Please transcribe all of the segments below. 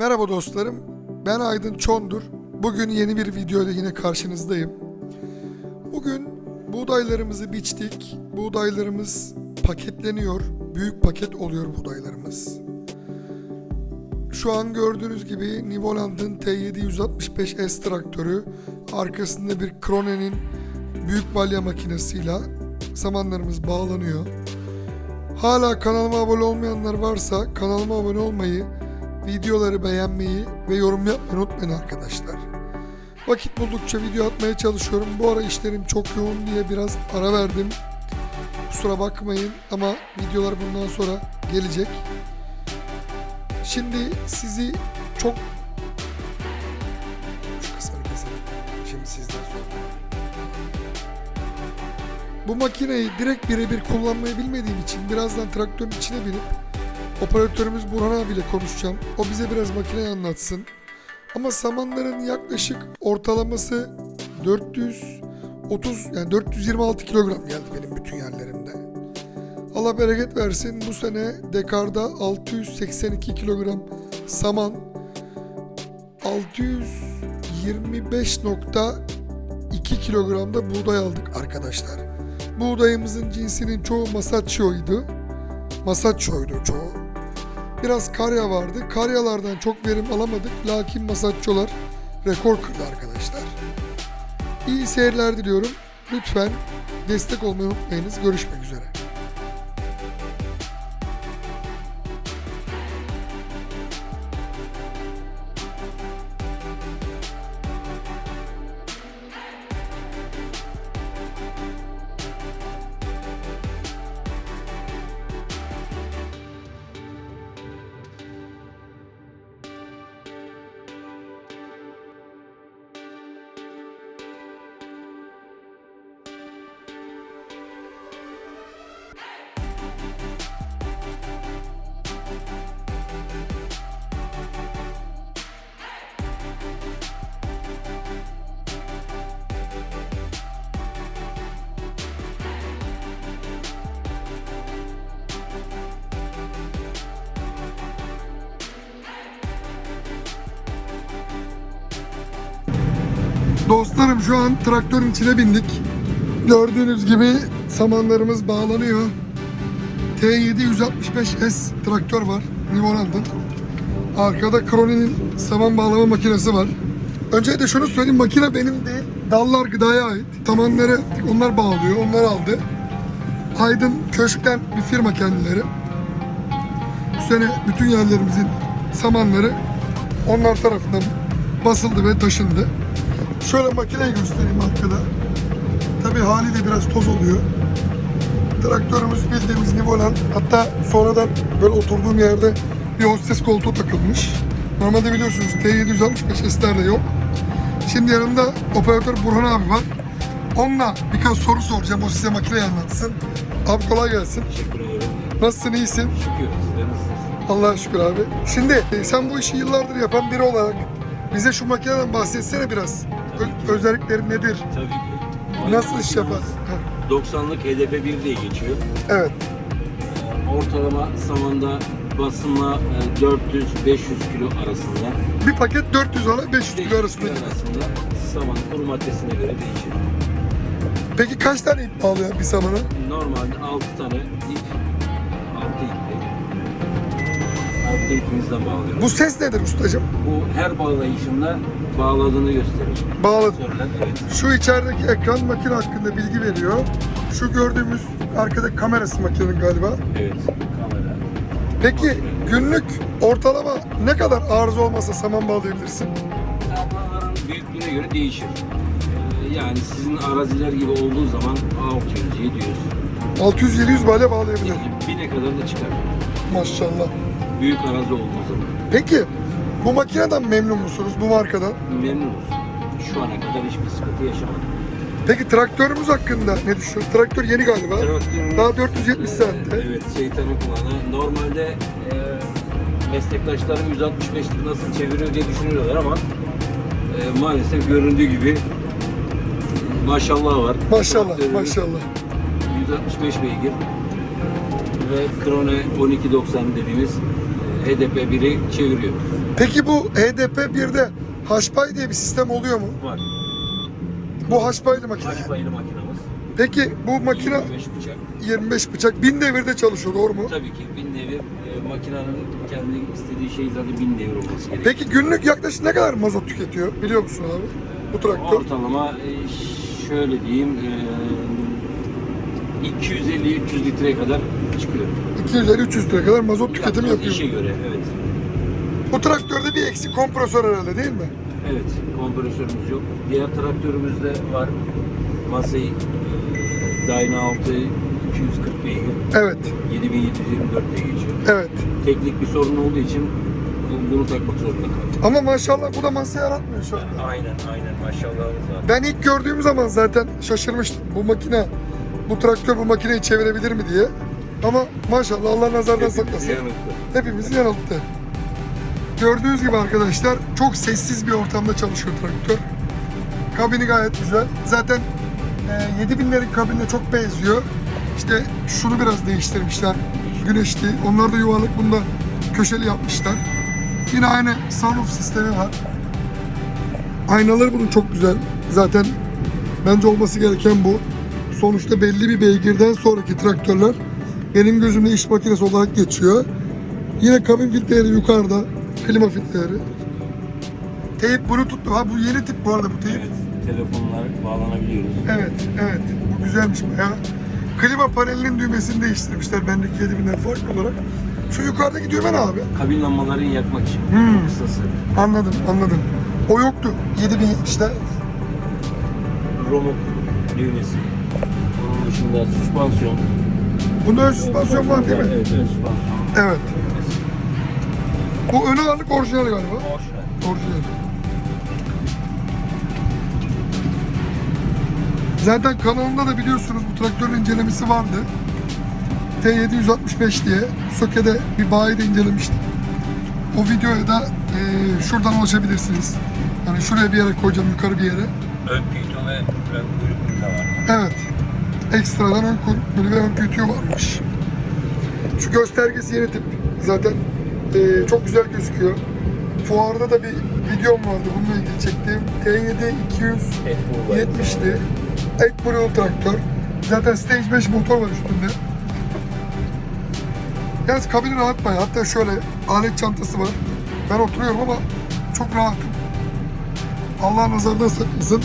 Merhaba dostlarım, ben Aydın Çondur. Bugün yeni bir videoyla yine karşınızdayım. Bugün buğdaylarımızı biçtik. Buğdaylarımız paketleniyor. Büyük paket oluyor buğdaylarımız. Şu an gördüğünüz gibi Nivoland'ın T765S traktörü arkasında bir Krone'nin büyük balya makinesiyle samanlarımız bağlanıyor. Hala kanalıma abone olmayanlar varsa kanalıma abone olmayı, videoları beğenmeyi ve yorum yapmayı unutmayın arkadaşlar. Vakit buldukça video atmaya çalışıyorum. Bu ara işlerim çok yoğun diye biraz ara verdim. Kusura bakmayın ama videolar bundan sonra gelecek. Şimdi sizi çok... Bu makineyi direkt birebir kullanmayı bilmediğim için birazdan traktörün içine binip operatörümüz Burhan abiyle konuşacağım. O bize biraz makineyi anlatsın. Ama samanların yaklaşık ortalaması 430 yani 426 kilogram geldi benim bütün yerlerimde. Allah bereket versin bu sene dekarda 682 kilogram saman 625.2 kilogramda buğday aldık arkadaşlar. Buğdayımızın cinsinin çoğu Masaccho'ydu. Masaccho'ydu çoğu. Biraz karya vardı. Karyalardan çok verim alamadık. Lakin Masaccho'lar rekor kırdı arkadaşlar. İyi seyirler diliyorum. Lütfen destek olmayı unutmayınız. Görüşmek üzere. Dostlarım şu an traktörün içine bindik. Gördüğünüz gibi samanlarımız bağlanıyor. T765S traktör var. Nivoland'ın. Arkada Krone'nin saman bağlama makinesi var. Öncelikle şunu söyleyeyim makine benim değil. Dallar gıdaya ait. Samanları onlar bağlıyor. Onlar aldı. Aydın Köşk'ten bir firma kendileri. Bu sene bütün yerlerimizin samanları onlar tarafından basıldı ve taşındı. Şöyle makineyi göstereyim arkada. Tabii haliyle biraz toz oluyor. Traktörümüz bildiğimiz Nivolan. Hatta sonradan böyle oturduğum yerde bir hostes koltuğu takılmış. Normalde biliyorsunuz T765 S'lerde yok. Şimdi yanımda operatör Burhan abi var. Onunla birkaç soru soracağım. O size makineyi anlatsın. Abi kolay gelsin. Teşekkür ederim. Nasılsın, iyisin? Şükür. Siz de nasılsınız? Allah'a şükür abi. Şimdi e, sen bu işi yıllardır yapan biri olarak bize şu makineden bahsetsene biraz. Ö- özellikleri nedir? Tabii ki. Nasıl iş yapar? Makinamız 90'lık HDP 1 diye geçiyor. Evet. Ortalama samanda basınla e, 400-500 kilo arasında. Bir paket 400 ala 500 kilo 500 arasında arasında saman kuru maddesine göre değişir. Peki kaç tane ip bağlıyor bir samanı? Normalde 6 tane ip, 6 ipli. 6 ipimizden bağlıyoruz. Bu ses nedir ustacığım? Bu her bağlayışında bağladığını gösterir. Bağladı. Şu içerideki ekran makine hakkında bilgi veriyor. Şu gördüğümüz arkada kamerası makinenin galiba. Evet, kamera. Peki günlük ortalama ne kadar arıza olmasa saman bağlayabilirsin? Tablaların büyüklüğüne göre değişir. Ee, Yani sizin araziler gibi olduğu zaman 600, 700, 600-700 balya bağlayabilir. bine kadar da çıkar. Maşallah. Büyük arazi olduğu zaman. Peki bu makineden memnun musunuz bu markadan? Memnunuz. Şu ana kadar hiçbir sıkıntı yaşamadık. Peki traktörümüz hakkında ne düşünüyorsun? Traktör yeni galiba. Traktörümüz, Daha 470 e, saatte. Evet, şeytanın kulağına. Normalde e, meslektaşlarım 165 nasıl çeviriyor diye düşünüyorlar ama e, maalesef göründüğü gibi maşallah var. Maşallah Traktörümüz maşallah. 165 beygir ve Krone 1290 dediğimiz HDP 1'i çeviriyor. Peki bu HDP 1'de Haşpay diye bir sistem oluyor mu? Var. Bu Haşpaylı makine. Kaç paylı makinamız? Peki bu makine 25 bıçak. 25 bıçak 1000 devirde çalışıyor doğru mu? Tabii ki bin devir e, makinenin kendi istediği şey zaten bin devir olması gerekiyor. Peki günlük yaklaşık ne kadar mazot tüketiyor biliyor musun abi? Bu traktör. Ortalama e, şöyle diyeyim e, 250-300 litreye kadar çıkıyor. 250-300 lira kadar mazot tüketimi yapıyor. işe göre evet. Bu traktörde bir eksik kompresör herhalde değil mi? Evet, kompresörümüz yok. Diğer traktörümüzde var. Masai e, Dyna 6 240 beygir. Evet, 7724 diye geçiyor. evet. Teknik bir sorun olduğu için bu- bunu takmak zorunda kaldım. Ama maşallah bu da masa yaratmıyor şu anda. Aynen, aynen maşallah. Ben ilk gördüğüm zaman zaten şaşırmıştım. Bu makine, bu traktör bu makineyi çevirebilir mi diye. Ama maşallah Allah nazardan saklasın. yanılttı. Hepimizi yanılttı. Gördüğünüz gibi arkadaşlar çok sessiz bir ortamda çalışıyor traktör. Kabini gayet güzel. Zaten e, 7000'lerin kabinine çok benziyor. İşte şunu biraz değiştirmişler. Güneşli. Onlar da yuvarlak bunda köşeli yapmışlar. Yine aynı sunroof sistemi var. Aynaları bunun çok güzel. Zaten bence olması gereken bu. Sonuçta belli bir beygirden sonraki traktörler benim gözümde iş makinesi olarak geçiyor. Yine kabin filtreleri yukarıda. Klima filtreleri. Teyip bluetooth. Ha bu yeni tip bu arada bu teyip. Evet, telefonlar bağlanabiliyoruz. Evet, evet. Bu güzelmiş bayağı. Klima panelinin düğmesini değiştirmişler bendeki 7000'den farklı olarak. Şu yukarıdaki düğme ne abi? Kabin lambalarını yakmak için. Hmm. Kısası. Anladım, anladım. O yoktu. 7070'te. Romuk düğmesi. Dışında süspansiyon. Bunda ön süspansiyon var değil mi? Evet, ön süspansiyon. Evet. Bu ön ağırlık orijinal galiba. Orijinal. Orijinal. Zaten kanalımda da biliyorsunuz bu traktörün incelemesi vardı. T765 diye. Söke'de bir bayi de incelemiştim. O videoya da eee, şuradan ulaşabilirsiniz. Yani şuraya bir yere koyacağım, yukarı bir yere. Ön piyto ve ön kuyruk da var. Evet. Ekstradan ön kuyruklu ve ön kütüğü varmış. Şu göstergesi yeni tip. Zaten eee, çok güzel gözüküyor. Fuarda da bir videom vardı bununla ilgili çektiğim. T7 270'ti. Ek Blue traktör. Zaten Stage 5 motor var üstünde. Yalnız kabini rahat bayağı. Hatta şöyle alet çantası var. Ben oturuyorum ama çok rahatım. Allah nazardan saklasın.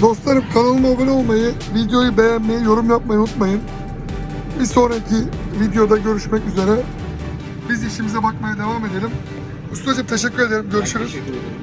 Dostlarım kanalıma abone olmayı, videoyu beğenmeyi, yorum yapmayı unutmayın. Bir sonraki videoda görüşmek üzere. Biz işimize bakmaya devam edelim. Ustacığım teşekkür ederim. Görüşürüz. Teşekkür ederim.